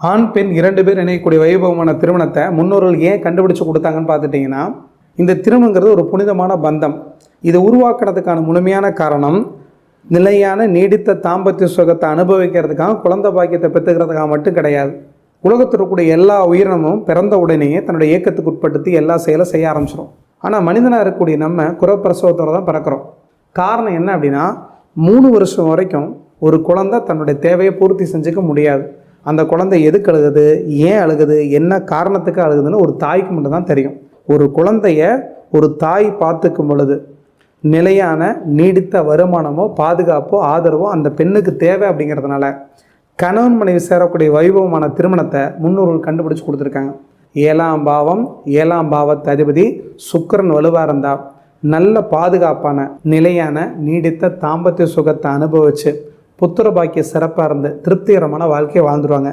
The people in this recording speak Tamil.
ஆண் பெண் இரண்டு பேர் இணையக்கூடிய வைபவமான திருமணத்தை முன்னோர்கள் ஏன் கண்டுபிடிச்சு கொடுத்தாங்கன்னு பார்த்துட்டிங்கன்னா இந்த திருமணங்கிறது ஒரு புனிதமான பந்தம். இதை உருவாக்குறதுக்கான முழுமையான காரணம் நிலையான நீடித்த தாம்பத்திய சுகத்தை அனுபவிக்கிறதுக்காக குழந்தை பாக்கியத்தை பெற்றுக்கிறதுக்காக மட்டும் கிடையாது. உலகத்தில் இருக்கக்கூடிய எல்லா உயிரினமும் பிறந்த உடனேயே தன்னுடைய இயக்கத்துக்கு உட்படுத்தி எல்லா செயலை செய்ய ஆரம்பிச்சிடும் ஆனால் மனிதனாக இருக்கக்கூடிய நம்ம குறப்பிரசவத்தோடு தான் பிறக்கிறோம். காரணம் என்ன அப்படின்னா மூணு வருஷம் வரைக்கும் ஒரு குழந்தை தன்னுடைய தேவையை பூர்த்தி செஞ்சுக்க முடியாது. அந்த குழந்தை எதுக்கு அழுகுது? ஏன் அழுகுது? என்ன காரணத்துக்கு அழுகுதுன்னு ஒரு தாய்க்கு மட்டும்தான் தெரியும். ஒரு குழந்தைய ஒரு தாய் பார்த்துக்கும் பொழுது நிலையான நீடித்த வருமானமோ பாதுகாப்போ ஆதரவோ அந்த பெண்ணுக்கு தேவை அப்படிங்கிறதுனால கணவன் மனைவி சேரக்கூடிய வைபவமான திருமணத்தை முன்னோர்கள் கண்டுபிடிச்சு கொடுத்துருக்காங்க. ஏழாம் பாவம் ஏழாம் பாவத்து அதிபதி சுக்கரன் வலுவாக இருந்தால் நல்ல பாதுகாப்பான நிலையான நீடித்த தாம்பத்திய சுகத்தை அனுபவிச்சு புத்திர பாக்கிய சிறப்பாக இருந்து திருப்திகரமான வாழ்க்கையை வாழ்ந்துருவாங்க.